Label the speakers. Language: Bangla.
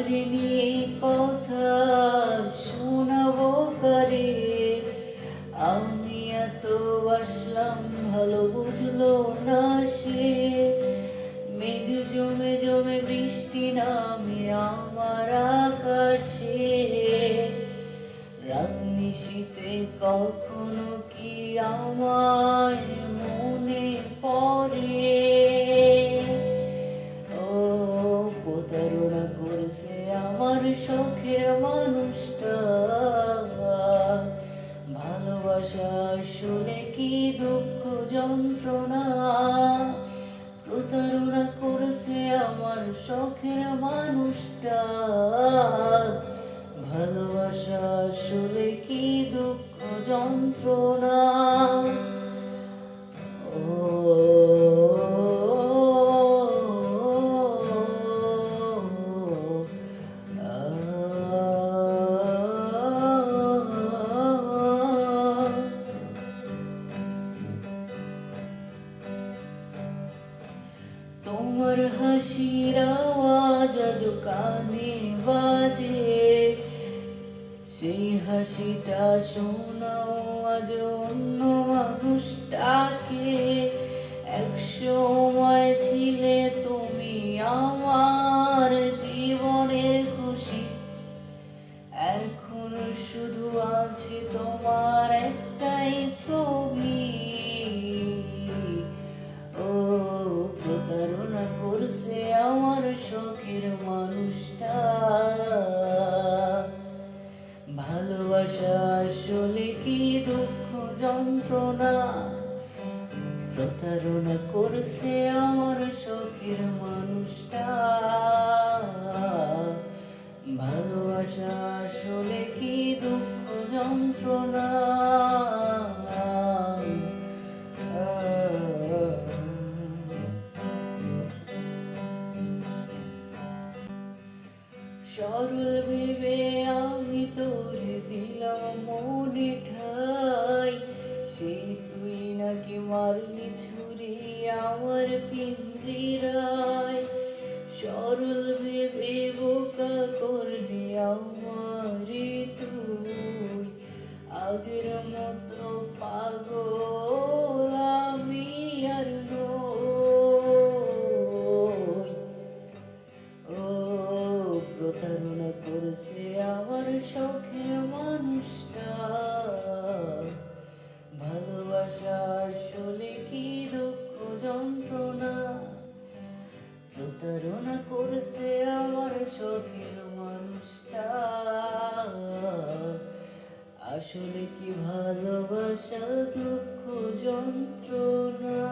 Speaker 1: নিয়ে কথা শোনাবো কারে আমি এত বাসলাম ভালো বুঝলো না সে মেঘ জমে জমে বৃষ্টি নামে আমার আকাশে রাত নিশীতে কখনো কি আমায় আসলে কি দুঃখ যন্ত্রণা? প্রতারণা করেছে আমার শখের মানুষটা। তোমার হাসির আওয়াজ আজ কানে বাজে সেই হাসিটা শোনাও আজ অন্য মানুষটাকে। এক সময় ছিলে তুমি আমার জীবনের খুশি। এখন শুধু আছে তোমার শখের মানুষটা। ভালোবাসা আসলে কি দুঃখ যন্ত্রণা? প্রতারণা করছে আমার শখের মানুষটা। ভালোবাসা আসলে কি দুঃখ যন্ত্রণা? সরল ভেবে আমি তোর দিলাম মনে ঠাই। সেই তুই নাকি মারলি ছুরি আমার পিঞ্জিরায়। সরল ভেবে বোকা করলি আমারে তুই। আগের মতো পাগল আমার শখের মানুষটা ভালোবাসা আসলে কি দুঃখ যন্ত্রণা? প্রতারণা করেছে আমার শখের মানুষটা। আসলে কি ভালোবাসা দুঃখ যন্ত্রণা?